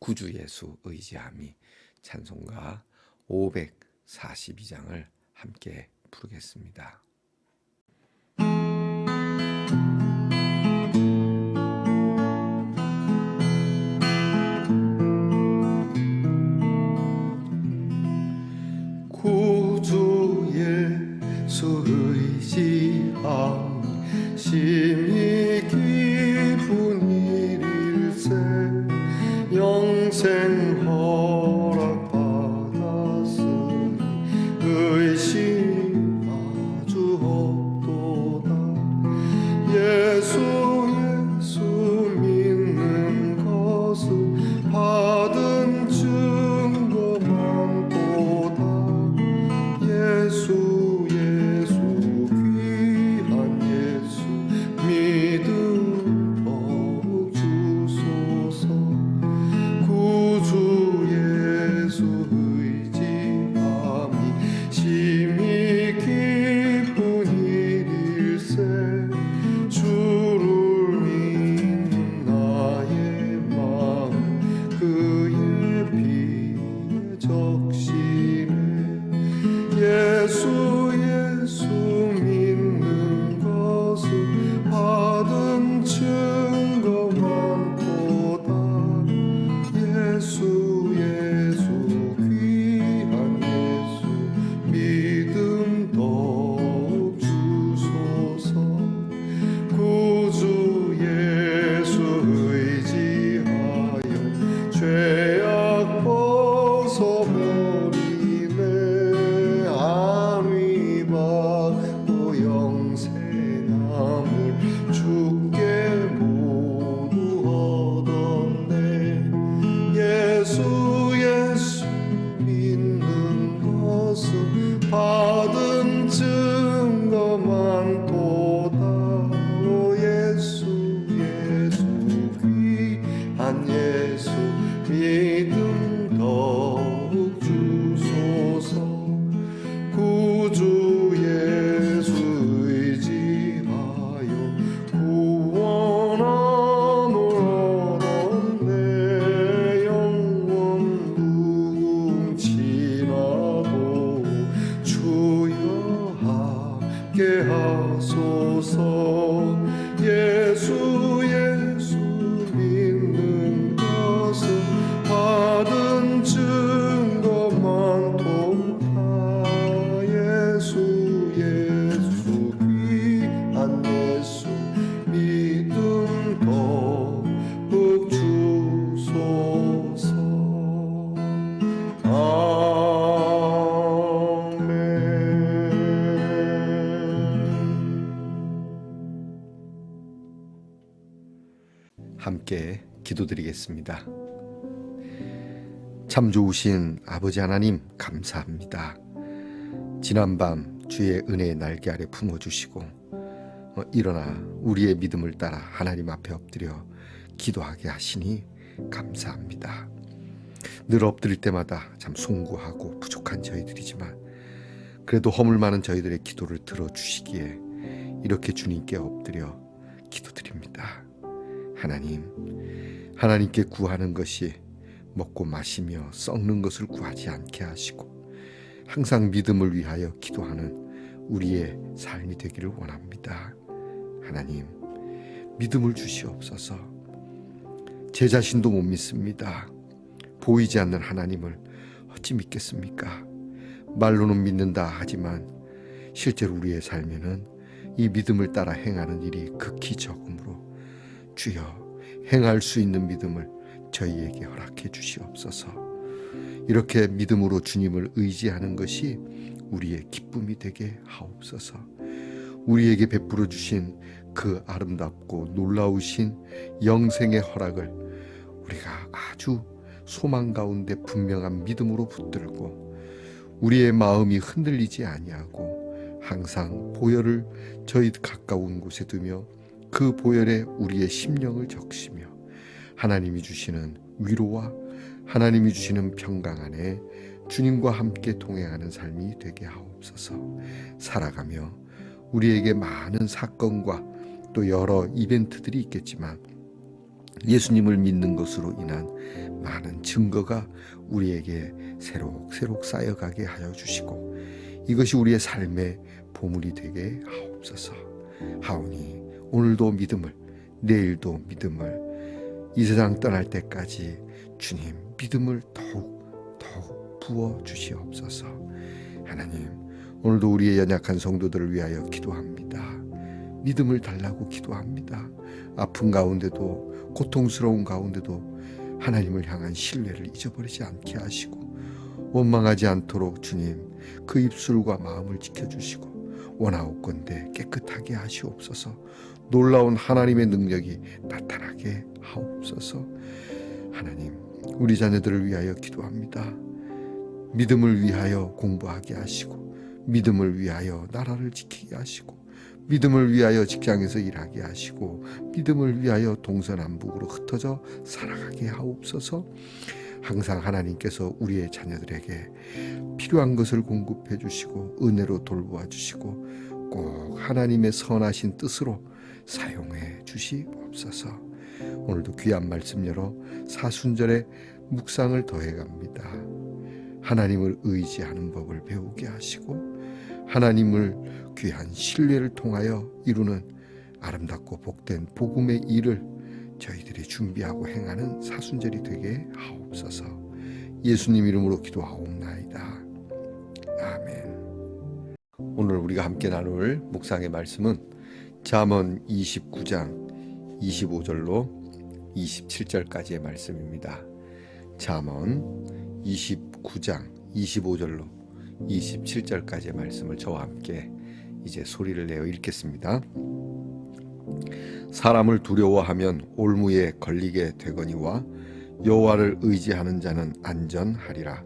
구주 예수 의지함이 찬송가 542장을 함께 부르겠습니다. Oh. 기도드리겠습니다. 참 좋으신 아버지 하나님 감사합니다. 지난 밤 주의 은혜의 날개 아래 품어주시고 어, 일어나 우리의 믿음을 따라 하나님 앞에 엎드려 기도하게 하시니 감사합니다. 늘 엎드릴 때마다 참 송구하고 부족한 저희들이지만 그래도 허물 많은 저희들의 기도를 들어주시기에 이렇게 주님께 엎드려 기도드립니다. 하나님, 하나님께 구하는 것이 먹고 마시며 썩는 것을 구하지 않게 하시고 항상 믿음을 위하여 기도하는 우리의 삶이 되기를 원합니다. 하나님, 믿음을 주시옵소서. 제 자신도 못 믿습니다. 보이지 않는 하나님을 어찌 믿겠습니까? 말로는 믿는다 하지만 실제로 우리의 삶에는 이 믿음을 따라 행하는 일이 극히 적으므로 주여 행할 수 있는 믿음을 저희에게 허락해 주시옵소서. 이렇게 믿음으로 주님을 의지하는 것이 우리의 기쁨이 되게 하옵소서. 우리에게 베풀어 주신 그 아름답고 놀라우신 영생의 허락을 우리가 아주 소망 가운데 분명한 믿음으로 붙들고 우리의 마음이 흔들리지 아니하고 항상 보혈을 저희 가까운 곳에 두며 그 보혈에 우리의 심령을 적시며 하나님이 주시는 위로와 하나님이 주시는 평강 안에 주님과 함께 동행하는 삶이 되게 하옵소서. 살아가며 우리에게 많은 사건과 또 여러 이벤트들이 있겠지만 예수님을 믿는 것으로 인한 많은 증거가 우리에게 새록새록 쌓여가게 하여 주시고 이것이 우리의 삶의 보물이 되게 하옵소서. 하오니 오늘도 믿음을 내일도 믿음을 이 세상 떠날 때까지 주님 믿음을 더욱 더욱 부어 주시옵소서. 하나님 오늘도 우리의 연약한 성도들을 위하여 기도합니다. 믿음을 달라고 기도합니다. 아픈 가운데도 고통스러운 가운데도 하나님을 향한 신뢰를 잊어버리지 않게 하시고 원망하지 않도록 주님 그 입술과 마음을 지켜주시고 원하옵건대 깨끗하게 하시옵소서 놀라운 하나님의 능력이 나타나게 하옵소서 하나님 우리 자녀들을 위하여 기도합니다 믿음을 위하여 공부하게 하시고 믿음을 위하여 나라를 지키게 하시고 믿음을 위하여 직장에서 일하게 하시고 믿음을 위하여 동서남북으로 흩어져 살아가게 하옵소서. 항상 하나님께서 우리의 자녀들에게 필요한 것을 공급해 주시고 은혜로 돌보아 주시고 꼭 하나님의 선하신 뜻으로 사용해 주시옵소서. 오늘도 귀한 말씀 열어 사순절에 묵상을 더해 갑니다. 하나님을 의지하는 법을 배우게 하시고 하나님을 귀한 신뢰를 통하여 이루는 아름답고 복된 복음의 일을 저희들이 준비하고 행하는 사순절이 되게 하옵소서. 예수님 이름으로 기도하옵나이다. 아멘. 오늘 우리가 함께 나눌 묵상의 말씀은 잠언 29장 25절로 27절까지의 말씀입니다. 잠언 29장 25절로 27절까지의 말씀을 저와 함께 이제 소리를 내어 읽겠습니다. 사람을 두려워하면 올무에 걸리게 되거니와 여호와를 의지하는 자는 안전하리라.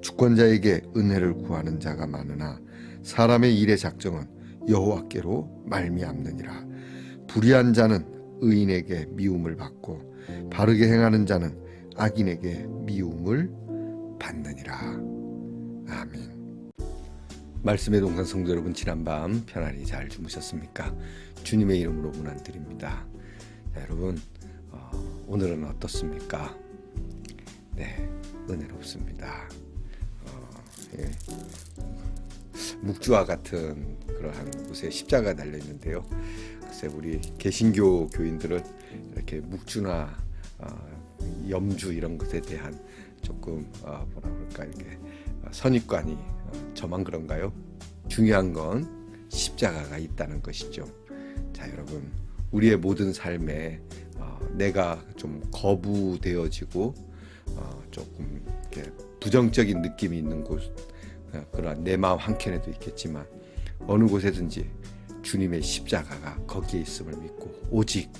주권자에게 은혜를 구하는 자가 많으나 사람의 일의 작정은 여호와께로 말미암느니라. 불의한 자는 의인에게 미움을 받고 바르게 행하는 자는 악인에게 미움을 받느니라. 아멘. 말씀의 동산 성도 여러분 지난밤 편안히 잘 주무셨습니까? 주님의 이름으로 문안드립니다. 자, 여러분 어, 오늘은 어떻습니까? 네, 은혜롭습니다. 어, 예. 묵주와 같은 그러한 곳에 십자가 달려 있는데요. 글쎄 우리 개신교 교인들은 이렇게 묵주나 어, 염주 이런 것에 대한 조금 어, 뭐라 그럴까 이렇게 선입관이 어, 저만 그런가요? 중요한 건 십자가가 있다는 것이죠. 자, 여러분, 우리의 모든 삶에 어, 내가 좀 거부되어지고 어, 조금 부정적인 느낌이 있는 곳, 어, 그런 내 마음 한 켠에도 있겠지만 어느 곳에든지 주님의 십자가가 거기에 있음을 믿고 오직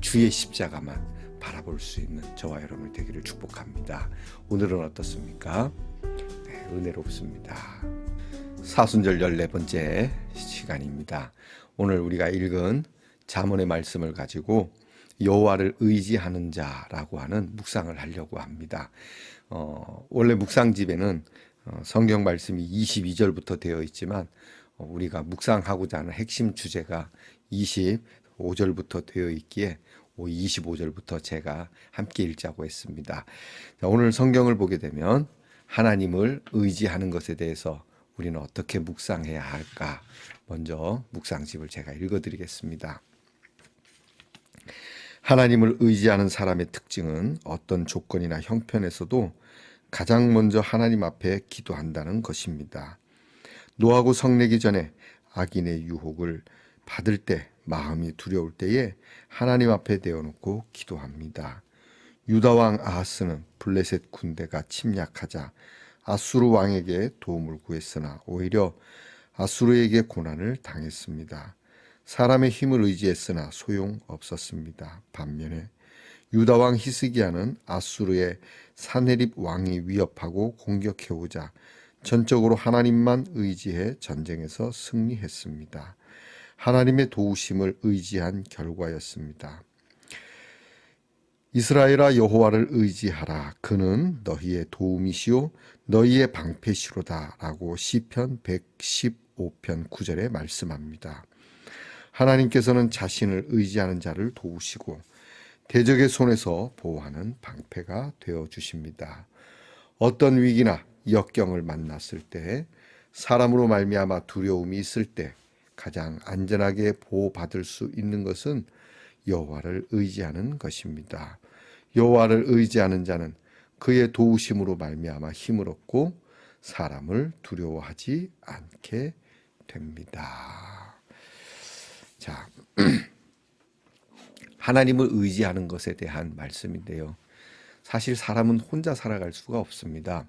주의 십자가만 바라볼 수 있는 저와 여러분이 되기를 축복합니다. 오늘은 어떻습니까? 은혜롭습니다. 사순절 14번째 시간입니다. 오늘 우리가 읽은 잠언의 말씀을 가지고 여호와를 의지하는 자라고 하는 묵상을 하려고 합니다. 어, 원래 묵상집에는 어, 성경 말씀이 22절부터 되어 있지만 어, 우리가 묵상하고자 하는 핵심 주제가 25절부터 되어 있기에 25절부터 제가 함께 읽자고 했습니다. 자, 오늘 성경을 보게 되면 하나님을 의지하는 것에 대해서 우리는 어떻게 묵상해야 할까? 먼저 묵상집을 제가 읽어드리겠습니다. 하나님을 의지하는 사람의 특징은 어떤 조건이나 형편에서도 가장 먼저 하나님 앞에 기도한다는 것입니다. 노하고 성내기 전에 악인의 유혹을 받을 때 마음이 두려울 때에 하나님 앞에 내어놓고 기도합니다. 유다 왕 아하스는 블레셋 군대가 침략하자 아수르 왕에게 도움을 구했으나 오히려 아수르에게 고난을 당했습니다. 사람의 힘을 의지했으나 소용 없었습니다. 반면에 유다 왕 히스기야는 아수르의 사네립 왕이 위협하고 공격해 오자 전적으로 하나님만 의지해 전쟁에서 승리했습니다. 하나님의 도우심을 의지한 결과였습니다. 이스라엘아 여호와를 의지하라 그는 너희의 도움이시요 너희의 방패시로다라고 시편 115편 9절에 말씀합니다. 하나님께서는 자신을 의지하는 자를 도우시고 대적의 손에서 보호하는 방패가 되어 주십니다. 어떤 위기나 역경을 만났을 때 사람으로 말미암아 두려움이 있을 때 가장 안전하게 보호받을 수 있는 것은 여호와를 의지하는 것입니다. 여호와를 의지하는 자는 그의 도우심으로 말미암아 힘을 얻고 사람을 두려워하지 않게 됩니다. 자, 하나님을 의지하는 것에 대한 말씀인데요. 사실 사람은 혼자 살아갈 수가 없습니다.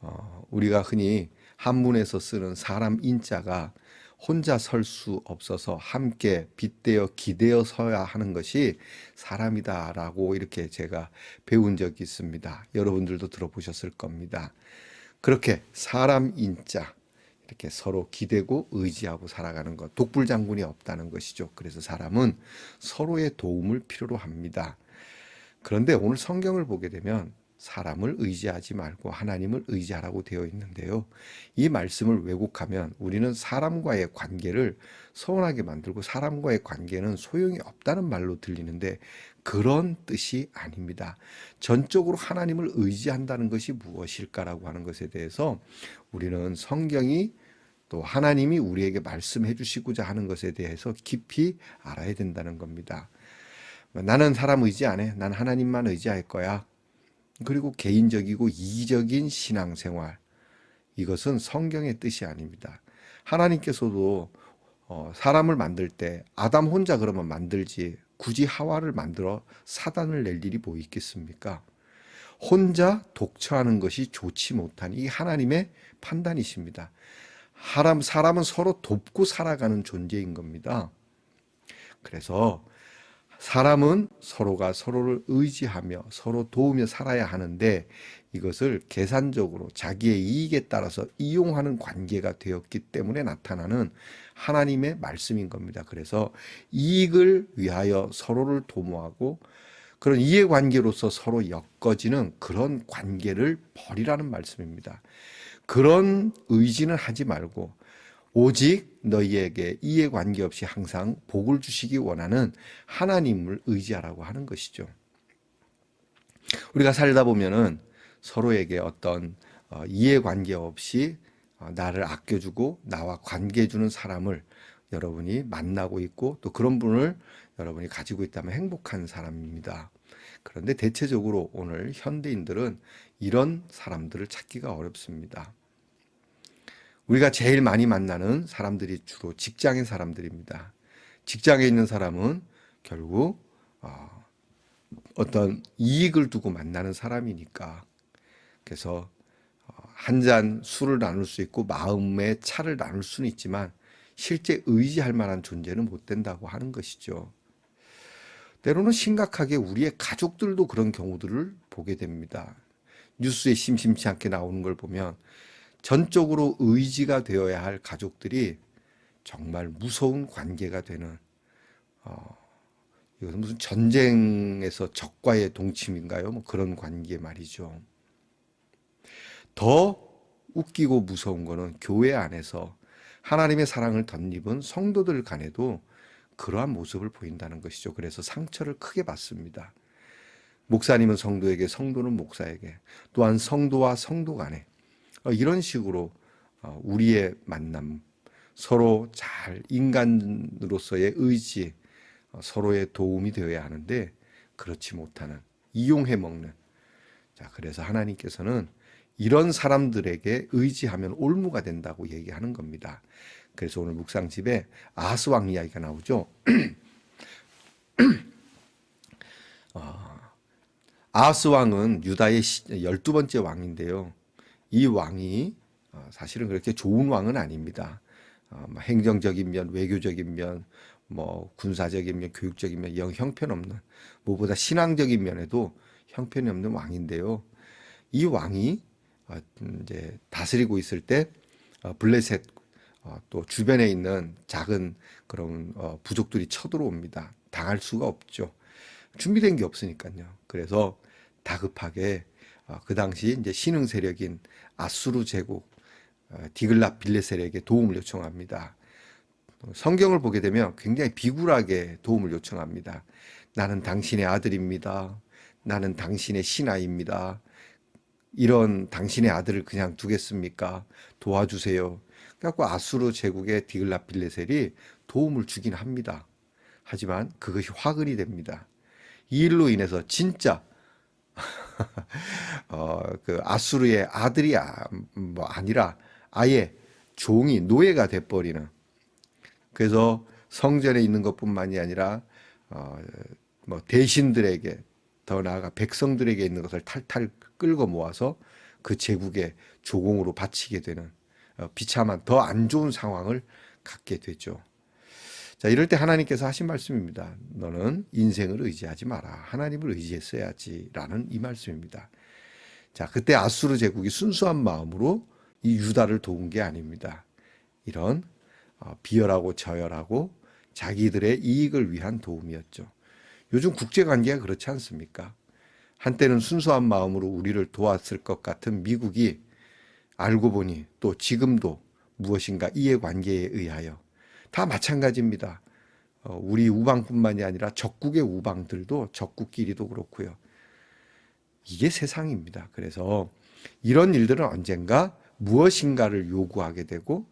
어, 우리가 흔히 한문에서 쓰는 사람 인자가 혼자 설 수 없어서 함께 빗대어 기대어 서야 하는 것이 사람이다라고 이렇게 제가 배운 적이 있습니다. 여러분들도 들어보셨을 겁니다. 그렇게 사람 인자 이렇게 서로 기대고 의지하고 살아가는 것 독불장군이 없다는 것이죠. 그래서 사람은 서로의 도움을 필요로 합니다. 그런데 오늘 성경을 보게 되면 사람을 의지하지 말고 하나님을 의지하라고 되어 있는데요. 이 말씀을 왜곡하면 우리는 사람과의 관계를 서운하게 만들고 사람과의 관계는 소용이 없다는 말로 들리는데 그런 뜻이 아닙니다. 전적으로 하나님을 의지한다는 것이 무엇일까라고 하는 것에 대해서 우리는 성경이 또 하나님이 우리에게 말씀해 주시고자 하는 것에 대해서 깊이 알아야 된다는 겁니다. 나는 사람 의지 안 해. 난 하나님만 의지할 거야. 그리고 개인적이고 이기적인 신앙생활 이것은 성경의 뜻이 아닙니다. 하나님께서도 어, 사람을 만들 때 아담 혼자 그러면 만들지 굳이 하와를 만들어 사단을 낼 일이 뭐 있겠습니까? 혼자 독처하는 것이 좋지 못한 이 하나님의 판단이십니다. 사람, 사람은 서로 돕고 살아가는 존재인 겁니다. 그래서 사람은 서로가 서로를 의지하며 서로 도우며 살아야 하는데 이것을 계산적으로 자기의 이익에 따라서 이용하는 관계가 되었기 때문에 나타나는 하나님의 말씀인 겁니다. 그래서 이익을 위하여 서로를 도모하고 그런 이해관계로서 서로 엮어지는 그런 관계를 버리라는 말씀입니다. 그런 의지는 하지 말고 오직 너희에게 이해 관계없이 항상 복을 주시기 원하는 하나님을 의지하라고 하는 것이죠. 우리가 살다 보면은 서로에게 어떤 어, 이해 관계 없이 어, 나를 아껴주고 나와 관계 주는 사람을 여러분이 만나고 있고 또 그런 분을 여러분이 가지고 있다면 행복한 사람입니다. 그런데 대체적으로 오늘 현대인들은 이런 사람들을 찾기가 어렵습니다. 우리가 제일 많이 만나는 사람들이 주로 직장인 사람들입니다. 직장에 있는 사람은 결국 어, 어떤 이익을 두고 만나는 사람이니까 그래서 어, 한잔 술을 나눌 수 있고 마음의 차를 나눌 수는 있지만 실제 의지할 만한 존재는 못 된다고 하는 것이죠. 때로는 심각하게 우리의 가족들도 그런 경우들을 보게 됩니다. 뉴스에 심심치 않게 나오는 걸 보면 전적으로 의지가 되어야 할 가족들이 정말 무서운 관계가 되는 어, 이것은 무슨 전쟁에서 적과의 동침인가요? 뭐 그런 관계 말이죠. 더 웃기고 무서운 거는 교회 안에서 하나님의 사랑을 덧입은 성도들 간에도 그러한 모습을 보인다는 것이죠. 그래서 상처를 크게 받습니다. 목사님은 성도에게, 성도는 목사에게, 또한 성도와 성도 간에 어, 이런 식으로 어, 우리의 만남, 서로 잘 인간으로서의 의지, 어, 서로의 도움이 되어야 하는데 그렇지 못하는 이용해 먹는 자 그래서 하나님께서는 이런 사람들에게 의지하면 올무가 된다고 얘기하는 겁니다. 그래서 오늘 묵상집에 아스 왕 이야기가 나오죠. 어, 아스 왕은 유다의 시- 열두 번째 왕인데요. 이 왕이 어, 사실은 그렇게 좋은 왕은 아닙니다. 어, 뭐 행정적인 면, 외교적인 면, 뭐 군사적인 면, 교육적인 면, 영 형편없는 무엇보다 신앙적인 면에도 형편이 없는 왕인데요. 이 왕이 어, 이제 다스리고 있을 때 어, 블레셋 어, 또 주변에 있는 작은 그런 어, 부족들이 쳐들어옵니다. 당할 수가 없죠. 준비된 게 없으니까요. 그래서 다급하게 어, 그 당시 이제 신흥 세력인 아수르 제국 어, 디글라 빌레셀에게 도움을 요청합니다. 성경을 보게 되면 굉장히 비굴하게 도움을 요청합니다. 나는 당신의 아들입니다. 나는 당신의 신하입니다. 이런 당신의 아들을 그냥 두겠습니까? 도와주세요. 그래갖고 아수르 제국의 디글라 빌레셀이 도움을 주긴 합니다. 하지만 그것이 화근이 됩니다. 이 일로 인해서 진짜 어, 그 아수르의 아들이 아, 뭐 아니라 아예 종이 노예가 돼버리는 그래서 성전에 있는 것뿐만이 아니라 어, 뭐 대신들에게 더 나아가 백성들에게 있는 것을 탈탈 끌고 모아서 그 제국의 조공으로 바치게 되는 어, 비참한 더 안 좋은 상황을 갖게 되죠. 자, 이럴 때 하나님께서 하신 말씀입니다. 너는 인생을 의지하지 마라. 하나님을 의지했어야지라는 이 말씀입니다. 자, 그때 아수르 제국이 순수한 마음으로 이 유다를 도운 게 아닙니다. 이런 어, 비열하고 저열하고 자기들의 이익을 위한 도움이었죠. 요즘 국제 관계가 그렇지 않습니까? 한때는 순수한 마음으로 우리를 도왔을 것 같은 미국이 알고 보니 또 지금도 무엇인가 이해 관계에 의하여 다 마찬가지입니다. 어, 우리 우방뿐만이 아니라 적국의 우방들도 적국끼리도 그렇고요. 이게 세상입니다. 그래서 이런 일들은 언젠가 무엇인가를 요구하게 되고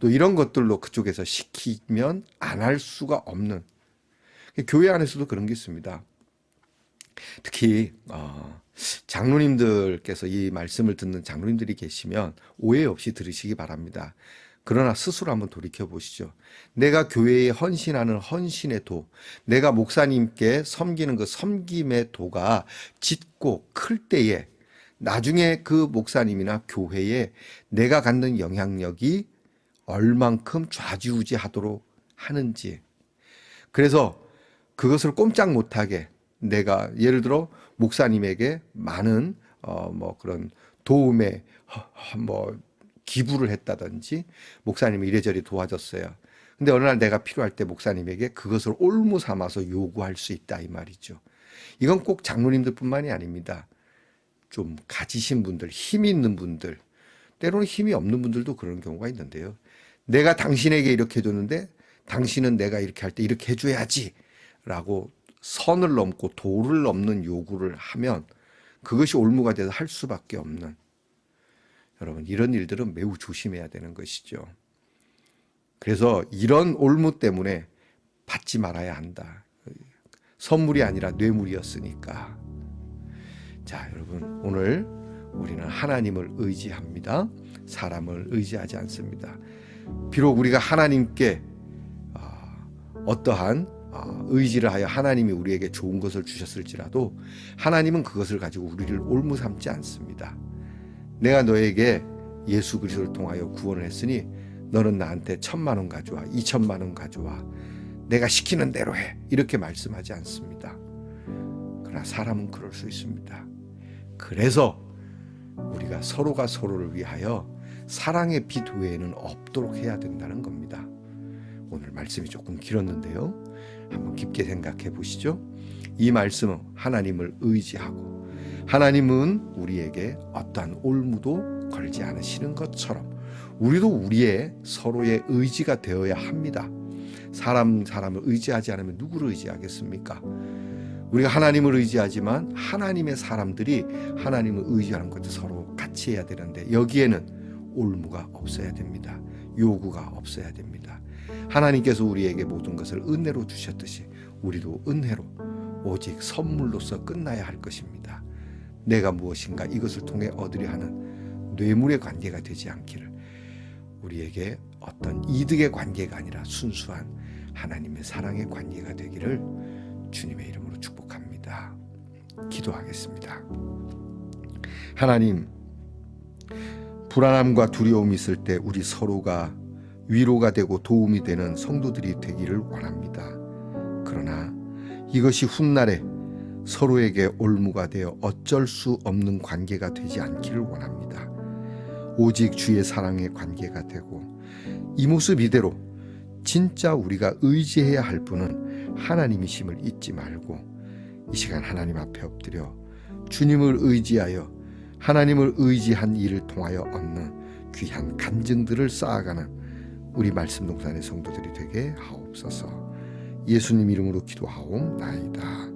또 이런 것들로 그쪽에서 시키면 안 할 수가 없는 교회 안에서도 그런 게 있습니다. 특히 어, 장로님들께서 이 말씀을 듣는 장로님들이 계시면 오해 없이 들으시기 바랍니다. 그러나 스스로 한번 돌이켜 보시죠. 내가 교회에 헌신하는 헌신의 도, 내가 목사님께 섬기는 그 섬김의 도가 짙고 클 때에 나중에 그 목사님이나 교회에 내가 갖는 영향력이 얼만큼 좌지우지하도록 하는지. 그래서 그것을 꼼짝 못하게 내가 예를 들어 목사님에게 많은 어 뭐 그런 도움에 허- 뭐 기부를 했다든지 목사님이 이래저래 도와줬어요. 근데 어느 날 내가 필요할 때 목사님에게 그것을 올무 삼아서 요구할 수 있다 이 말이죠. 이건 꼭 장로님들뿐만이 아닙니다. 좀 가지신 분들, 힘이 있는 분들, 때로는 힘이 없는 분들도 그런 경우가 있는데요. 내가 당신에게 이렇게 해줬는데 당신은 내가 이렇게 할 때 이렇게 해줘야지 라고 선을 넘고 도를 넘는 요구를 하면 그것이 올무가 돼서 할 수밖에 없는 여러분 이런 일들은 매우 조심해야 되는 것이죠. 그래서 이런 올무 때문에 받지 말아야 한다. 선물이 아니라 뇌물이었으니까. 자, 여러분 오늘 우리는 하나님을 의지합니다. 사람을 의지하지 않습니다. 비록 우리가 하나님께 아, 어떠한 아, 의지를 하여 하나님이 우리에게 좋은 것을 주셨을지라도 하나님은 그것을 가지고 우리를 올무 삼지 않습니다. 내가 너에게 예수 그리스도를 통하여 구원을 했으니 너는 나한테 천만 원 가져와 이천만 원 가져와 내가 시키는 대로 해 이렇게 말씀하지 않습니다. 그러나 사람은 그럴 수 있습니다. 그래서 우리가 서로가 서로를 위하여 사랑의 빛 외에는 없도록 해야 된다는 겁니다. 오늘 말씀이 조금 길었는데요. 한번 깊게 생각해 보시죠. 이 말씀은 하나님을 의지하고 하나님은 우리에게 어떠한 올무도 걸지 않으시는 것처럼 우리도 우리의 서로의 의지가 되어야 합니다. 사람 사람을 의지하지 않으면 누구를 의지하겠습니까? 우리가 하나님을 의지하지만 하나님의 사람들이 하나님을 의지하는 것도 서로 같이 해야 되는데 여기에는 올무가 없어야 됩니다. 요구가 없어야 됩니다. 하나님께서 우리에게 모든 것을 은혜로 주셨듯이 우리도 은혜로 오직 선물로서 끝나야 할 것입니다. 내가 무엇인가 이것을 통해 얻으려 하는 뇌물의 관계가 되지 않기를 우리에게 어떤 이득의 관계가 아니라 순수한 하나님의 사랑의 관계가 되기를 주님의 이름으로 축복합니다. 기도하겠습니다. 하나님, 불안함과 두려움이 있을 때 우리 서로가 위로가 되고 도움이 되는 성도들이 되기를 원합니다. 그러나 이것이 훗날에 서로에게 올무가 되어 어쩔 수 없는 관계가 되지 않기를 원합니다. 오직 주의 사랑의 관계가 되고 이 모습 이대로 진짜 우리가 의지해야 할 분은 하나님이심을 잊지 말고 이 시간 하나님 앞에 엎드려 주님을 의지하여 하나님을 의지한 일을 통하여 얻는 귀한 간증들을 쌓아가는 우리 말씀 동산의 성도들이 되게 하옵소서. 예수님 이름으로 기도하옵나이다.